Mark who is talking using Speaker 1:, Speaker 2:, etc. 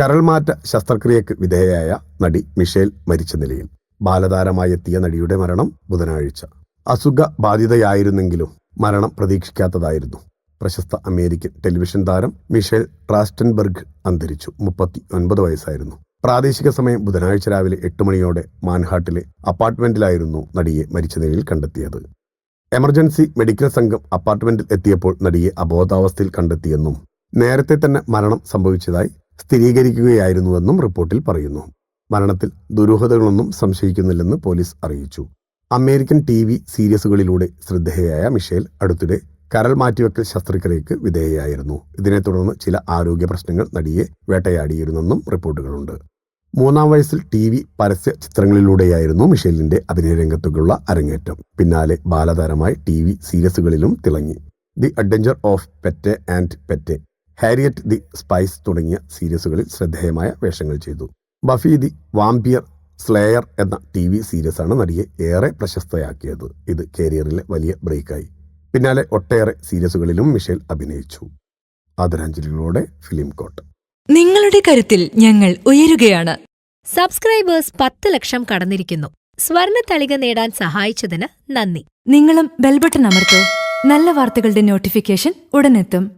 Speaker 1: കരൾമാറ്റ ശസ്ത്രക്രിയക്ക് വിധേയയായ നടി മിഷേൽ മരിച്ച നിലയിൽ ബാലതാരമായി എത്തിയ നടിയുടെ മരണം ബുധനാഴ്ച. അസുഖ ബാധിതയായിരുന്നെങ്കിലും മരണം പ്രതീക്ഷിക്കാത്തതായിരുന്നു. പ്രശസ്ത അമേരിക്കൻ ടെലിവിഷൻ താരം മിഷേൽ ട്രാസ്റ്റൻബർഗ് അന്തരിച്ചു മുപ്പത്തി ഒൻപത് വയസ്സായിരുന്നു. പ്രാദേശിക സമയം ബുധനാഴ്ച രാവിലെ എട്ട് മണിയോടെ മാൻഹാട്ടിലെ അപ്പാർട്ട്മെന്റിലായിരുന്നു നടിയെ മരിച്ച നിലയിൽ കണ്ടെത്തിയത്. എമർജൻസി മെഡിക്കൽ സംഘം അപ്പാർട്ട്മെന്റിൽ എത്തിയപ്പോൾ നടിയെ അബോധാവസ്ഥയിൽ കണ്ടെത്തിയെന്നും നേരത്തെ തന്നെ മരണം സംഭവിച്ചതായി സ്ഥിരീകരിക്കുകയായിരുന്നുവെന്നും റിപ്പോർട്ടിൽ പറയുന്നു. മരണത്തിൽ ദുരൂഹതകളൊന്നും സംശയിക്കുന്നില്ലെന്ന് പോലീസ് അറിയിച്ചു. അമേരിക്കൻ ടി വി സീരീസുകളിലൂടെ ശ്രദ്ധേയയായ മിഷേൽ അടുത്തിടെ കരൾ മാറ്റിവെക്കൽ ശസ്ത്രക്രിയക്ക് വിധേയയായിരുന്നു. ഇതിനെ തുടർന്ന് ചില ആരോഗ്യ പ്രശ്നങ്ങൾ നടിയെ വേട്ടയാടിയിരുന്നെന്നും റിപ്പോർട്ടുകളുണ്ട്. മൂന്നാം വയസ്സിൽ ടി വി പരസ്യ ചിത്രങ്ങളിലൂടെയായിരുന്നു മിഷേലിന്റെ അഭിനയ രംഗത്തേക്കുള്ള അരങ്ങേറ്റം. പിന്നാലെ ബാലതാരമായി ടി വി സീരീസുകളിലും തിളങ്ങി. The adventure of Pete and Pete Harriet the spice തുടങ്ങിയ സീരീസുകളിൽ ശ്രദ്ധേയമായ വേഷങ്ങൾ ചെയ്തു. ബഫി ദി വാംപിയർ സ്ലേയർ എന്ന ടി വി സീരീസാണ് നടിയെ ഏറെ പ്രശസ്തയാക്കിയത്. ഇത് കരിയറിലെ വലിയ ബ്രേക്കായി പിന്നാലെ ഒട്ടേറെ സീരീസുകളിലും മിഷേൽ അഭിനയിച്ചു. ആദരാഞ്ജലികളോടെ ഫിലിം കോട്ട്.
Speaker 2: നിങ്ങളുടെ കരുത്തിൽ ഞങ്ങൾ ഉയരുകയാണ്.
Speaker 3: സബ്സ്ക്രൈബേഴ്സ് പത്ത് ലക്ഷം കടന്നിരിക്കുന്നു. സ്വർണ തളിക നേടാൻ സഹായിച്ചതിന് നന്ദി.
Speaker 2: നിങ്ങളും ബെൽബട്ടൺ അമർത്തോ. നല്ല വാർത്തകളുടെ നോട്ടിഫിക്കേഷൻ ഉടനെത്തും.